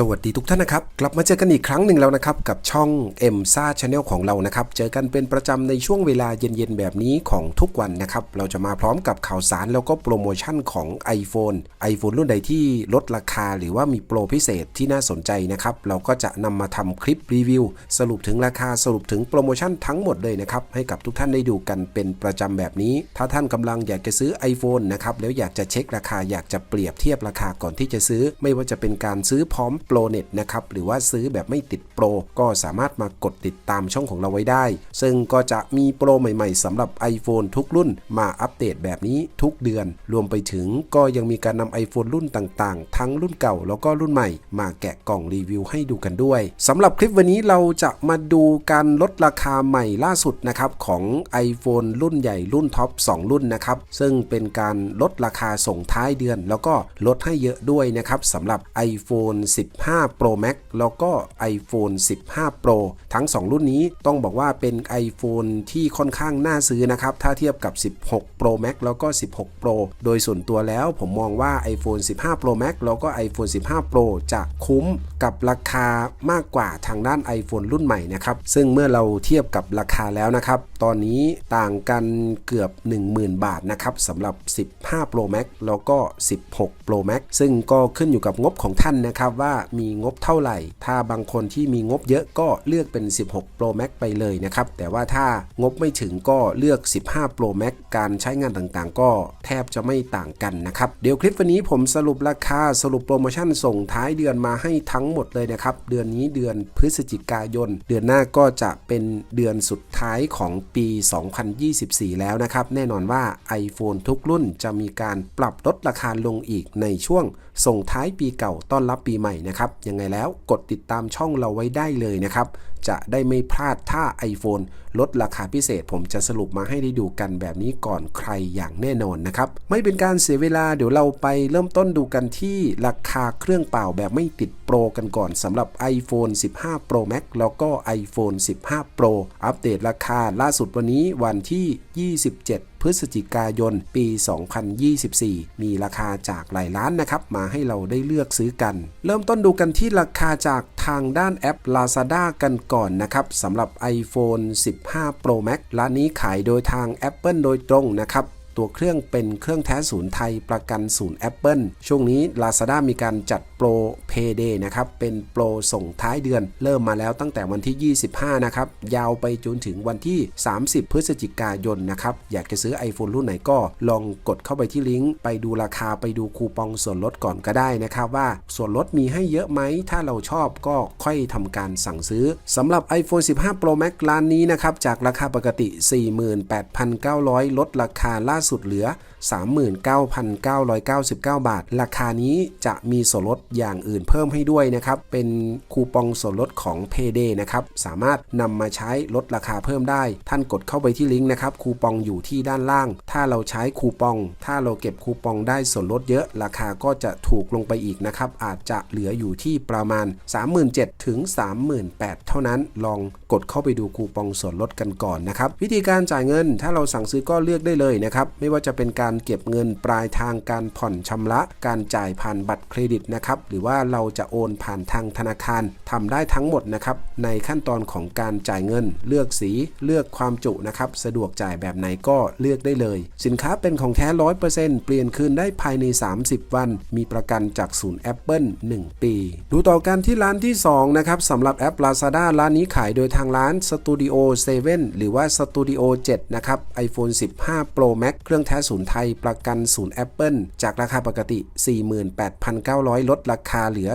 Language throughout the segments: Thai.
สวัสดีทุกท่านนะครับ กลับมาเจอกันอีกครั้งหนึ่งแล้วนะครับ กับช่อง m อ็มซ่าชาแนลของเรานะครับ เจอกันเป็นประจำในช่วงเวลาเย็นๆแบบนี้ของทุกวันนะครับ เราจะมาพร้อมกับข่าวสารแล้วก็โปรโมชั่นของ iPhone iPhone รุ่นใดที่ลดราคาหรือว่ามีโปรพิเศษที่น่าสนใจนะครับ เราก็จะนำมาทำคลิปรีวิว สรุปถึงราคาสรุปถึงโปรโมชั่นทั้งหมดเลยนะครับให้กับทุกท่านได้ดูกันเป็นประจำแบบนี้ ถ้าท่านกำลังอยากจะซื้อ iPhone นะครับแล้วอยากจะเช็คราคาอยากจะเปรียบเทียบราคาก่อนที่จะซื้อ ไม่ว่าจะเป็นการซื้อพร้อมโปรเน็ตนะครับหรือว่าซื้อแบบไม่ติดโปรก็สามารถมากดติดตามช่องของเราไว้ได้ ซึ่งก็จะมีโปรใหม่ๆสำหรับ iPhone ทุกรุ่นมาอัปเดตแบบนี้ทุกเดือน รวมไปถึงก็ยังมีการนำ iPhone รุ่นต่างๆ ทั้งรุ่นเก่าแล้วก็รุ่นใหม่ มาแกะกล่องรีวิวให้ดูกันด้วยสำหรับคลิปวันนี้เราจะมาดูการลดราคาใหม่ล่าสุดนะครับของ iPhone รุ่นใหญ่รุ่นท็อป 2 รุ่นนะครับซึ่งเป็นการลดราคาส่งท้ายเดือน แล้วก็ลดให้เยอะด้วยนะครับสำหรับ iPhone 15 Pro Max แล้วก็ iPhone 15 Pro ทั้ง 2 รุ่นนี้ต้องบอกว่าเป็น iPhone ที่ค่อนข้างน่าซื้อนะครับ ถ้าเทียบกับ 16 Pro Max แล้วก็ 16 Pro โดยส่วนตัวแล้วผมมองว่า iPhone 15 Pro Max แล้วก็ iPhone 15 Pro จะคุ้มกับราคามากกว่าทางด้าน iPhone รุ่นใหม่นะครับ ซึ่งเมื่อเราเทียบกับราคาแล้วนะครับ ตอนนี้ต่างกันเกือบ 10,000 บาทนะครับสำหรับ 15 Pro Max แล้วก็ 16 Pro Max ซึ่งก็ขึ้นอยู่กับงบของท่านนะครับว่ามีงบเท่าไหร่ ถ้าบางคนที่มีงบเยอะก็เลือกเป็น 16 Pro Max ไปเลยนะครับ แต่ว่าถ้างบไม่ถึงก็เลือก 15 Pro Max การใช้งานต่างๆ ก็แทบจะไม่ต่างกันนะครับ เดี๋ยวคลิปวันนี้ผมสรุปราคาสรุปโปรโมชั่นส่งท้ายเดือนมาให้ทั้งหมดเลยนะครับ เดือนนี้เดือนพฤศจิกายน เดือนหน้าก็จะเป็นเดือนสุดท้ายของปี 2024 แล้วนะครับ แน่นอนว่า iPhone ทุกรุ่นจะมีการปรับลดราคาลงอีกในช่วงส่งท้ายปีเก่าต้อนรับปีใหม่นะครับยังไงแล้วกดติดตามช่องเราไว้ได้เลยนะครับจะได้ไม่พลาดถ้า iPhone ลดราคาพิเศษ ผมจะสรุปมาให้ได้ดูกันแบบนี้ก่อนใครอย่างแน่นอนนะครับ ไม่เป็นการเสียเวลาเดี๋ยวเราไปเริ่มต้นดูกันที่ราคาเครื่องเปล่าแบบไม่ติดโปรกันก่อนสำหรับ iPhone 15 Pro Max แล้วก็ iPhone 15 Pro อัปเดตราคาล่าสุดวันนี้วันที่ 27พฤศจิกายน ปี 2024 มีราคาจากหลายร้านนะครับ มาให้เราได้เลือกซื้อกัน เริ่มต้นดูกันที่ราคาจาก ทางด้านแอป Lazada กันก่อนนะครับสำหรับ iPhone 15 Pro Max ร้านนี้ขายโดยทาง Apple โดยตรงนะครับ ตัวเครื่องเป็นเครื่องแท้ศูนย์ไทยประกันศูนย์ Apple ช่วงนี้ Lazada มีการจัดโปร Payday นะครับ เป็นโปรส่งท้ายเดือน เริ่มมาแล้วตั้งแต่วันที่ 25 นะครับ ยาวไปจนถึงวันที่ 30 พฤศจิกายนนะครับ อยากจะซื้อ iPhone รุ่นไหนก็ลองกดเข้าไปที่ลิงก์ ไปดูราคาไปดูคูปองส่วนลดก่อนก็ได้นะครับว่าส่วนลดมีให้เยอะไหม ถ้าเราชอบก็ค่อยทำการสั่งซื้อสำหรับ iPhone 15 Pro Max ร้านนี้นะครับจากราคาปกติ 48,900 ลดราคาล่าสุดเหลือ39,999 บาท ราคานี้จะมีส่วนลดอย่างอื่นเพิ่มให้ด้วยนะครับ เป็นคูปองส่วนลดของ Payday นะครับ สามารถนำมาใช้ลดราคาเพิ่มได้ ท่านกดเข้าไปที่ลิงก์นะครับ คูปองอยู่ที่ด้านล่าง ถ้าเราใช้คูปอง ถ้าเราเก็บคูปองได้ส่วนลดเยอะ ราคาก็จะถูกลงไปอีกนะครับ อาจจะเหลืออยู่ที่ประมาณ 37,000ถึง38,000 เท่านั้น ลองกดเข้าไปดูคูปองส่วนลดกันก่อนนะครับ วิธีการจ่ายเงิน ถ้าเราสั่งซื้อก็เลือกได้เลยนะครับ ไม่ว่าจะเป็นการการเก็บเงินปลายทางการผ่อนชำระ การจ่ายผ่านบัตรเครดิตนะครับหรือว่าเราจะโอนผ่านทางธนาคารทำได้ทั้งหมดนะครับในขั้นตอนของการจ่ายเงิน เลือกสีเลือกความจุนะครับสะดวกจ่ายแบบไหนก็เลือกได้เลย สินค้าเป็นของแท้ร้อยเปอร์เซ็นต์เปลี่ยนคืนได้ภายใน 30 วัน มีประกันจากศูนย์ Apple 1 ปี ดูต่อกันที่ร้านที่ 2 นะครับสำหรับแอป Lazada ร้านนี้ขายโดยทางร้าน Studio 7 หรือว่า Studio 7 นะครับ iPhone 15 Pro Max เครื่องแท้ศูนย์ไทยประกันศูนย์ Apple จากราคาปกติ 48,900 ลดราคาเหลือ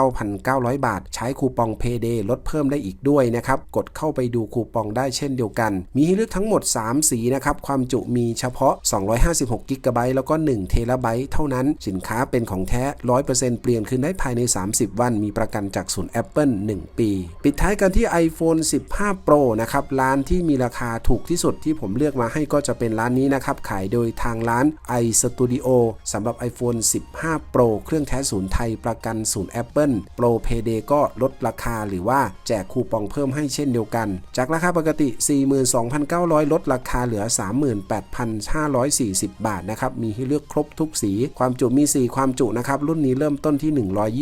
39,900 บาท ใช้คูปอง Payday ลดเพิ่มได้อีกด้วยนะครับ กดเข้าไปดูคูปองได้เช่นเดียวกัน มีให้เลือกทั้งหมด 3 สีนะครับ ความจุมีเฉพาะ 256 g b แล้วก็1เทราไบต์เท่านั้น สินค้าเป็นของแท้ 100%เปลี่ยนคืนได้ภายใน 30 วัน มีประกันจากศูนย์ Apple 1 ปี ปิดท้ายกันที่ iPhone 15 Pro นะครับ ร้านที่มีราคาถูกที่สุดที่ผมเลือกมาให้ก็จะเป็นร้านนี้นะครับ ขายโดยทางร้าน iStudio สำหรับ iPhone 15 Pro เครื่องแท้ศูนย์ไทยประกันศูนย์ Apple Pro Payday ก็ลดราคาหรือว่าแจกคูปองเพิ่มให้เช่นเดียวกัน จากราคาปกติ 42,900 ลดราคาเหลือ 38,540 บาทนะครับ มีให้เลือกครบทุกสี ความจุมี 4 ความจุนะครับ รุ่นนี้เริ่มต้นที่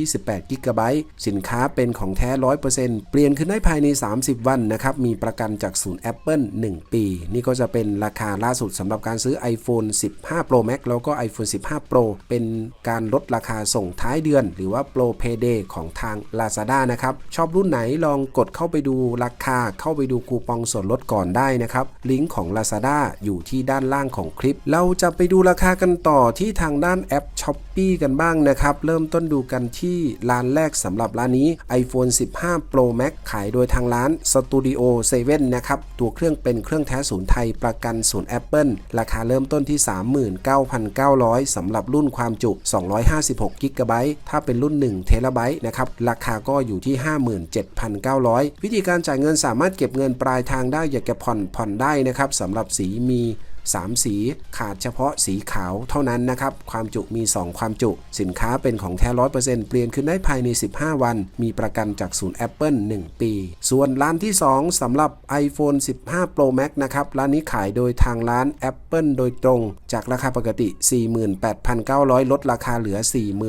128 g b สินค้าเป็นของแท้ 100%เปลี่ยนขึ้นได้ภายใน 30 วันนะครับ มีประกันจากศูนย์ Apple 1 ปี นี่ก็จะเป็นราคาล่าสุดสำหรับการซื้อ iPhone iPhone 15 Pro Max แล้วก็ iPhone 15 Pro เป็นการลดราคาส่งท้ายเดือน หรือว่า Pro Payday ของทาง Lazada นะครับ ชอบรุ่นไหนลองกดเข้าไปดูราคา เข้าไปดูคูปองส่วนลดก่อนได้นะครับ ลิงก์ของ Lazada อยู่ที่ด้านล่างของคลิป เราจะไปดูราคากันต่อที่ทางด้านแอป s h o p e e กันบ้างนะครับ เริ่มต้นดูกันที่ร้านแรกสำหรับร้านนี้ iPhone 15 Pro Max ขายโดยทางร้าน Studio 7 นะครับ ตัวเครื่องเป็นเครื่องแท้ศูนย์ไทยประกันศูนย์ Apple ราคาเริ่มต้นที่ 39,900สำหรับรุ่นความจุ 256 g b ถ้าเป็นรุ่น1เทราไบต์นะครับ ราคาก็อยู่ที่ 57,900 วิธีการจ่ายเงินสามารถเก็บเงินปลายทางได้ อยากจะผ่อนผ่อนได้นะครับสำหรับสีมี 3 สีขาดเฉพาะสีขาวเท่านั้นนะครับ ความจุมี 2 ความจุ สินค้าเป็นของแท้ร้อยเปอร์เซ็นต์เปลี่ยนขึ้นได้ภายใน 15 วัน มีประกันจากศูนย์ Apple 1 ปี ส่วนร้านที่ 2สำหรับ iPhone 15 Pro Max นะครับ ร้านนี้ขายโดยทางร้าน Apple โดยตรง จากราคาปกติ 48,900 ลดราคาเหลือ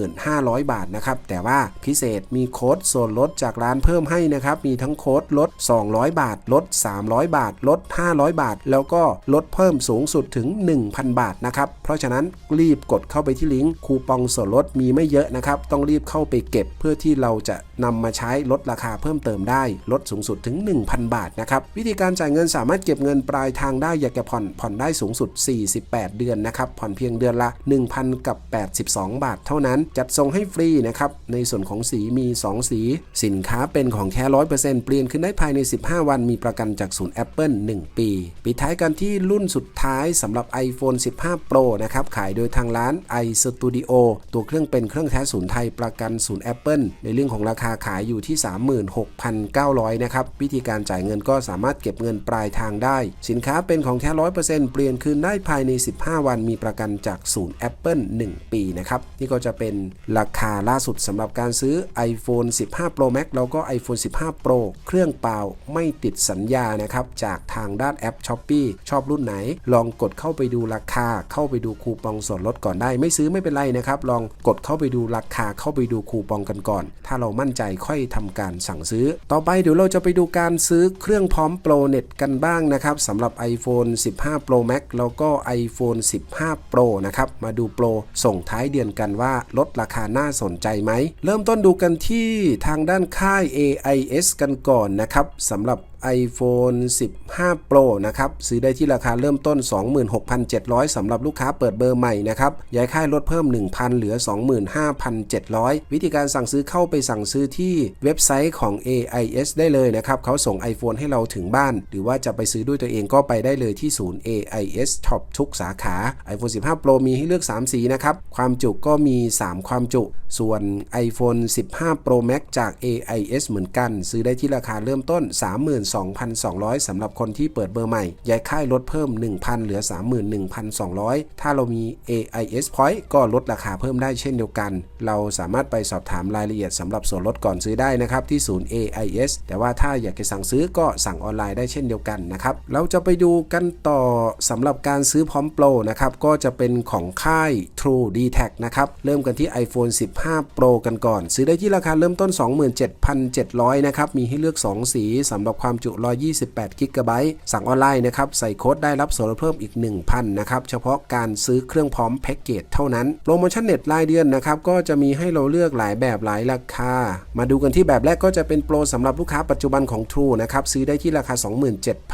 4,500 บาทนะครับ แต่ว่าพิเศษมีโค้ดส่วนลดจากร้านเพิ่มให้นะครับ มีทั้งโค้ดลด 200 บาท ลด 300 บาท ลด 500 บาท แล้วก็ลดเพิ่มสูงสุดถึง 1,000 บาทนะครับ เพราะฉะนั้นรีบกดเข้าไปที่ลิงก์คูปองส่วนลดมีไม่เยอะนะครับ ต้องรีบเข้าไปเก็บเพื่อที่เราจะนำมาใช้ลดราคาเพิ่มเติมได้ ลดสูงสุดถึง 1,000 บาทนะครับ วิธีการจ่ายเงินสามารถเก็บเงินปลายทางได้อยากจะผ่อนผ่อนได้สูงสุด 48 เดือนนะครับผ่อนเพียงเดือนละ 1,000 กับ 82 บาท เท่านั้นจัดส่งให้ฟรีนะครับในส่วนของสีมี 2 สี สินค้าเป็นของแท้ร้อยเปอร์เซ็นต์เปลี่ยนขึ้นได้ภายใน 15 วันมีประกันจากศูนย์ Apple 1 ปี ปิดท้ายกันที่รุ่นสุดท้ายสำหรับ iPhone 15 Pro นะครับ ขายโดยทางร้าน iStudio ตัวเครื่องเป็นเครื่องแท้ศูนย์ไทยประกันศูนย์ Apple ในเรื่องของราคาขายอยู่ที่ 36,900 นะครับ วิธีการจ่ายเงินก็สามารถเก็บเงินปลายทางได้ สินค้าเป็นของแท้ 100%เปลี่ยนคืนได้ภายใน 15 วันมีประกันจากศูนย์ Apple 1 ปีนะครับนี่ก็จะเป็นราคาล่าสุดสำหรับการซื้อ iPhone 15 Pro Max แล้วก็ iPhone 15 Pro เครื่องเปล่าไม่ติดสัญญานะครับจากทางด้านแอป s h o p e e ชอบรุ่นไหนลอองกดเข้าไปดูราคา เข้าไปดูคูปองส่วนลดก่อนได้ ไม่ซื้อไม่เป็นไรนะครับ ลองกดเข้าไปดูราคา เข้าไปดูคูปองกันก่อน ถ้าเรามั่นใจค่อยทำการสั่งซื้อ ต่อไปเดี๋ยวเราจะไปดูการซื้อเครื่องพร้อมโปรเน็ตกันบ้างนะครับสำหรับ iPhone 15 Pro Max แล้วก็ iPhone 15 Pro นะครับมาดูโปรส่งท้ายเดือนกันว่าลดราคาน่าสนใจไหม เริ่มต้นดูกันที่ทางด้านค่าย AIS กันก่อนนะครับสำหรับ iPhone 15 Pro นะครับซื้อได้ที่ราคาเริ่มต้น 26,700สำหรับลูกค้าเปิดเบอร์ใหม่นะครับย้ายค่ายลดเพิ่ม 1,000 เหลือ 25,700 วิธีการสั่งซื้อเข้าไปสั่งซื้อที่เว็บไซต์ของ AIS ได้เลยนะครับเขาส่ง iPhone ให้เราถึงบ้าน หรือว่าจะไปซื้อด้วยตัวเองก็ไปได้เลยที่ศูนย์ AIS Shop ทุกสาขา iPhone 15 Pro มีให้เลือก 3 สีนะครับความจุก็มี 3 ความจุ ส่วน iPhone 15 Pro Max จาก AIS เหมือนกัน ซื้อได้ที่ราคาเริ่มต้น 3 0 0 0 32,200สำหรับคนที่เปิดเบอร์ใหม่ ย้ายค่ายลดเพิ่ม 1,000 เหลือ 31,200 ถ้าเรามี AIS Point ก็ลดราคาเพิ่มได้เช่นเดียวกัน เราสามารถไปสอบถามรายละเอียดสำหรับส่วนลดก่อนซื้อได้นะครับที่ศูนย์ AIS แต่ว่าถ้าอยากจะสั่งซื้อก็สั่งออนไลน์ได้เช่นเดียวกันนะครับ เราจะไปดูกันต่อสำหรับการซื้อพร้อมโปรนะครับ ก็จะเป็นของค่าย True d t a c นะครับ เริ่มกันที่ iPhone 15 Pro กันก่อน ซื้อได้ที่ราคาเริ่มต้น 27,700 นะครับ มีให้เลือก 2 สีสำหรับความจุ 128 g b สั่งออนไลน์นะครับ ใส่โค้ดได้รับส่วนลดเพิ่มอีก 1,000 นะครับ เฉพาะการซื้อเครื่องพร้อมแพ็กเกจเท่านั้น โปรโมชั่นเน็ตรายเดือนนะครับ ก็จะมีให้เราเลือกหลายแบบหลายราคา มาดูกันที่แบบแรกก็จะเป็นโปรสำหรับลูกค้าปัจจุบันของ True นะครับ ซื้อได้ที่ราคา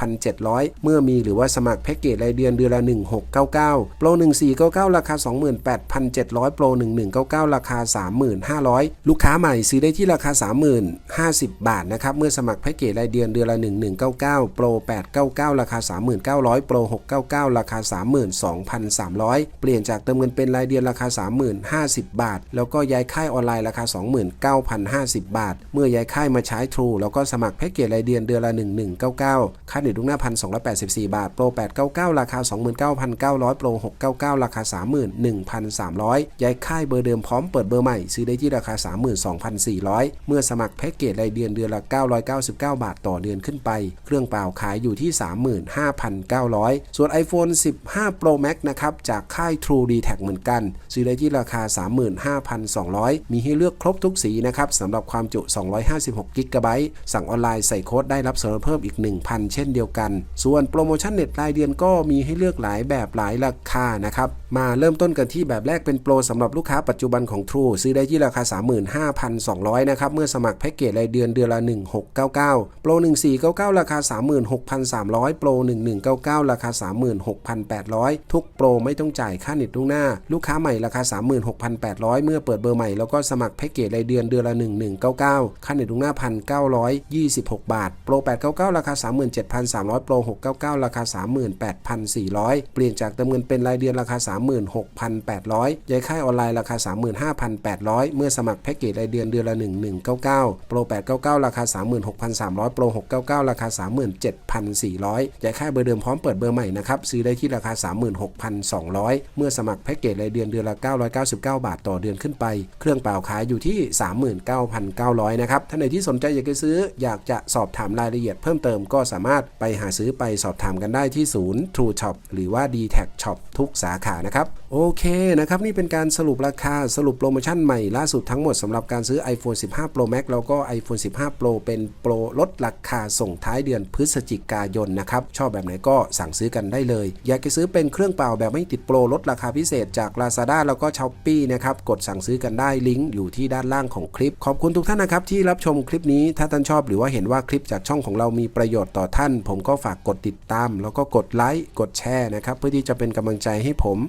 27,700 เมื่อมีหรือว่าสมัครแพ็กเกจรายเดือนเดือนละ 1699 โปร 1499 ราคา 28,700 โปร 1199 ราคา 35,000ลูกค้าใหม่ซื้อได้ที่ราคา 30,050 บาทนะครับ เมื่อสมัครแพ็กเกจรายเดือนเดือนละ1199โปร899 ราคา 39,900โปร699 ราคา 32,300 เปลี่ยนจากเติมเงินเป็นรายเดือนราคา 30,050 บาท แล้วก็ย้ายค่ายออนไลน์ราคา 29,050 บาท เมื่อย้ายค่ายมาใช้ True แล้วก็สมัครแพ็กเกจรายเดือนเดือนละ 1199 ค่าเน็ตลูกหน้า 1,284 บาทโปร899 ราคา 29,900โปร699 ราคา 31,300 ย้ายค่ายเบอร์เดิมพร้อมเปิดเบอร์ใหม่ ซื้อได้ที่ราคา 32,400 เมื่อสมัครแพ็กเกจรายเดือนเดือนละ 999 บาทต่อเดือนขึ้นไป เครื่องเปล่าขายอยู่ที่ 35,900 ส่วน iPhone 15 Pro Max นะครับ จากค่าย True d t a c เหมือนกัน ซื้อได้ที่ราคา 35,200 มีให้เลือกครบทุกสีนะครับสำหรับความจุ 256 g b สั่งออนไลน์ใส่โค้ดได้รับส่วนลดเพิ่มอีก 1,000 เช่นเดียวกัน ส่วนโปรโมชั่นเน็ตรายเดือนก็มีให้เลือกหลายแบบหลายราคานะครับมาเริ่มต้นกันที่แบบแรกเป็นโปรสำหรับลูกค้าปัจจุบันของ True ซื้อได้ที่ราคา 35,200 นะครับ เมื่อสมัครแพ็กเกจรายเดือนเดือนละ 1699 โปร 1499 ราคา 36,300 โปร 1199 ราคา 36,800 ทุกโปรไม่ต้องจ่ายค่าเน็ตล่วงหน้า ลูกค้าใหม่ราคา 36,800 เมื่อเปิดเบอร์ใหม่แล้วก็สมัครแพ็กเกจรายเดือนเดือนละ 1199 ค่าเน็ตล่วงหน้า 1,926 บาท โปร 899 ราคา 37,300 โปร 699 ราคา 38,400 เปลี่ยนจากเติมเงินเป็นรายเดือนราคา36,800 ย้ายค่ายออนไลน์ราคา 35,800 เมื่อสมัครแพ็กเกจรายเดือนเดือนละ 1199 โปร 899 ราคา 36,300 โปร 699 ราคา 37,400 ย้ายค่ายเบอร์เดิมพร้อมเปิดเบอร์ใหม่นะครับ ซื้อได้ที่ราคา 36,200 เมื่อสมัครแพ็กเกจรายเดือนเดือนละ 999 บาทต่อเดือนขึ้นไป เครื่องเปล่าขายอยู่ที่ 39,900 นะครับ ท่านไหนที่สนใจอยากจะซื้ออยากจะสอบถามรายละเอียดเพิ่มเติมก็สามารถไปหาซื้อไปสอบถามกันได้ที่ศูนย์ True Shop หรือว่า d t a c Shop ทุกสาขานะครับ โอเคนะครับ นี่เป็นการสรุปราคาสรุปโปรโมชั่นใหม่ล่าสุดทั้งหมดสำหรับการซื้อ iPhone 15 Pro Max แล้วก็ iPhone 15 Pro เป็นโปรลดราคาส่งท้ายเดือนพฤศจิกายนนะครับ ชอบแบบไหนก็สั่งซื้อกันได้เลย อยากจะซื้อเป็นเครื่องเปล่าแบบไม่ติดโปรลดราคาพิเศษจาก Lazada แล้วก็ Shopee นะครับ กดสั่งซื้อกันได้ลิงก์อยู่ที่ด้านล่างของคลิป ขอบคุณทุกท่านนะครับที่รับชมคลิปนี้ถ้าท่านชอบหรือว่าเห็นว่าคลิปจากช่องของเรามีประโยชน์ต่อท่าน ผมก็ฝากกดติดตาม แล้วก็กดไลค์กดแชร์นะครับเพื่อที่จะเป็นกำลังใจให้ผม